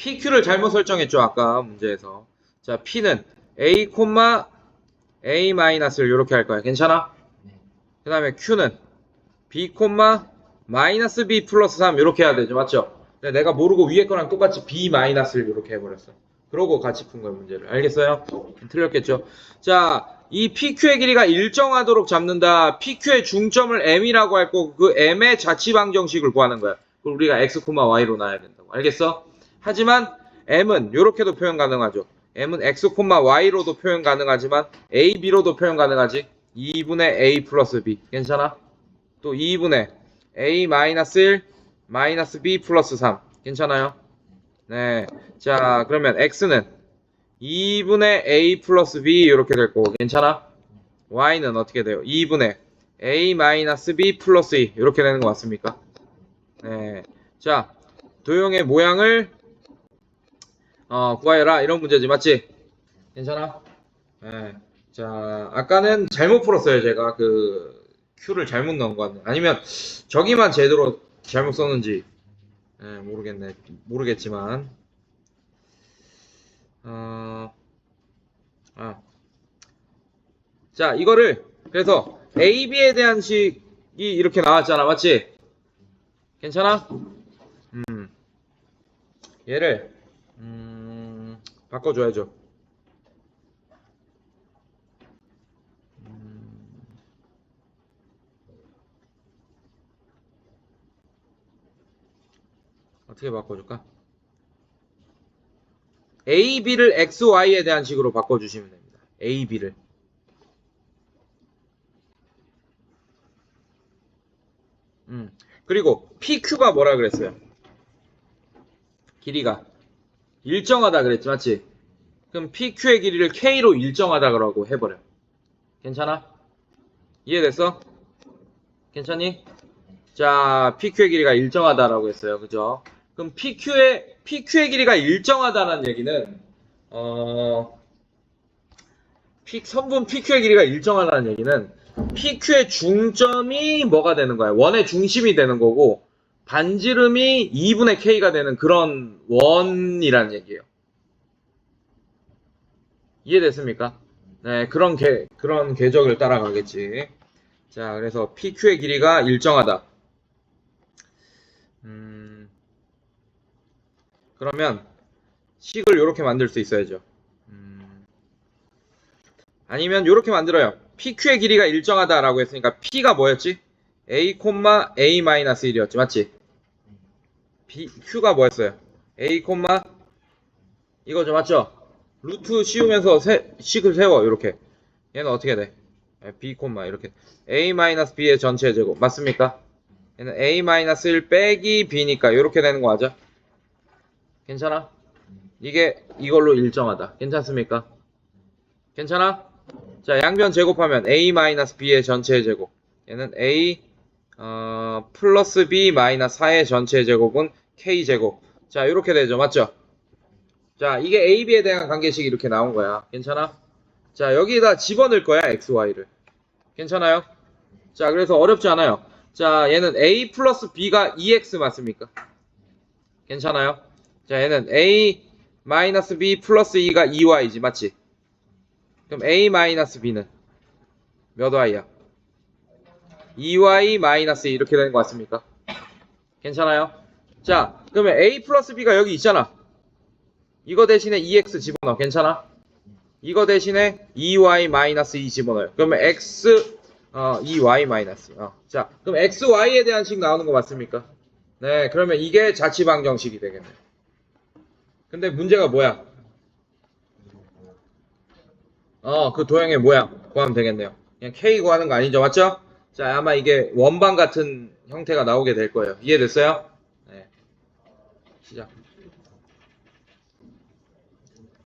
PQ를 잘못 설정했죠, 아까 문제에서. 자, P는 A, A 마이너스를 이렇게 할 거야. 괜찮아? 그 다음에 Q는 B, 마이너스 B 플러스 3 이렇게 해야 되죠. 맞죠? 내가 모르고 위에 거랑 똑같이 B 마이너스를 이렇게 해버렸어. 그러고 같이 푼 거야, 문제를. 알겠어요? 틀렸겠죠? 자, 이 PQ의 길이가 일정하도록 잡는다. PQ의 중점을 M이라고 할 거고, 그 M의 자취방정식을 구하는 거야. 그걸 우리가 X, Y로 놔야 된다고. 알겠어? 하지만 M은 이렇게도 표현 가능하죠. M은 X, Y로도 표현 가능하지만 A, B로도 표현 가능하지. 2분의 A 플러스 B. 괜찮아? 또 2분의 A 마이너스 1 마이너스 B 플러스 3. 괜찮아요? 네. 자, 그러면 X는 2분의 A 플러스 B 이렇게 될 거고. 괜찮아? Y는 어떻게 돼요? 2분의 A 마이너스 B 플러스 2 이렇게 되는 거 맞습니까? 네. 자, 도형의 모양을 어, 구하여라 이런 문제지 맞지? 괜찮아? 네. 자, 아까는 잘못 풀었어요 제가 그 Q를 잘못 넣은 거 같네. 아니면 저기만 제대로 잘못 썼는지 네, 모르겠네. 모르겠지만 어, 아. 자, 이거를 그래서 A, B에 대한 식이 이렇게 나왔잖아, 맞지? 괜찮아? 음, 얘를 음, 바꿔줘야죠. 음, 어떻게 바꿔줄까? A, B를 X, Y에 대한 식으로 바꿔주시면 됩니다. A, B를. 음. 그리고 PQ가 뭐라 그랬어요? 길이가 일정하다 그랬지 맞지? 그럼 PQ의 길이를 K로 일정하다고 해버려. 괜찮아? 이해됐어? 괜찮니? 자, PQ의 길이가 일정하다라고 했어요. 그죠? 그럼 PQ의, PQ의 길이가 일정하다는 얘기는, 어, P, 선분 PQ의 길이가 일정하다는 얘기는 PQ의 중점이 뭐가 되는 거야? 원의 중심이 되는 거고, 반지름이 2분의 K가 되는 그런 원이라는 얘기예요. 이해됐습니까? 네, 그런 개, 그런 궤적을 따라가겠지. 자, 그래서 PQ의 길이가 일정하다. 음, 그러면 식을 이렇게 만들 수 있어야죠. 음, 아니면 이렇게 만들어요. PQ의 길이가 일정하다라고 했으니까 P가 뭐였지? A, A-1이었지. 맞지? B, Q가 뭐였어요? A, 이거죠. 맞죠? 루트 씌우면서 세, 식을 세워. 이렇게. 얘는 어떻게 돼? B, 이렇게. A-B의 전체 제곱. 맞습니까? 얘는 A-1 빼기 B니까 이렇게 되는 거 맞아? 괜찮아? 이게 이걸로 일정하다. 괜찮습니까? 괜찮아? 자, 양변 제곱하면 A-B의 전체 제곱. 얘는 A 어, 플러스 B 마이너스 4의 전체 제곱은 K 제곱. 자, 이렇게 되죠. 맞죠? 자, 이게 A, B에 대한 관계식이 이렇게 나온 거야. 괜찮아? 자, 여기다 집어넣을 거야. X, Y를. 괜찮아요? 자, 그래서 어렵지 않아요. 자, 얘는 A 플러스 B가 2X 맞습니까? 괜찮아요? 자, 얘는 A 마이너스 B 플러스 2가 2Y지. 맞지? 그럼 A 마이너스 B는 몇 Y야? 2Y 마이너스 2 이렇게 되는 것 같습니까? 괜찮아요? 자, 그러면 A 플러스 B가 여기 있잖아. 이거 대신에 2X 집어넣어. 괜찮아? 이거 대신에 2Y 마이너스 2 집어넣어요. 그러면 X, 어, 2Y 마이너스. 어. 자, 그럼 X, Y에 대한 식 나오는 거 맞습니까? 네, 그러면 이게 자취방정식이 되겠네요. 근데 문제가 뭐야? 어, 그 도형의 모양 구하면 되겠네요. 그냥 K 구하는 거 아니죠? 맞죠? 자, 아마 이게 원방 같은 형태가 나오게 될 거예요. 이해됐어요? 네. 시작.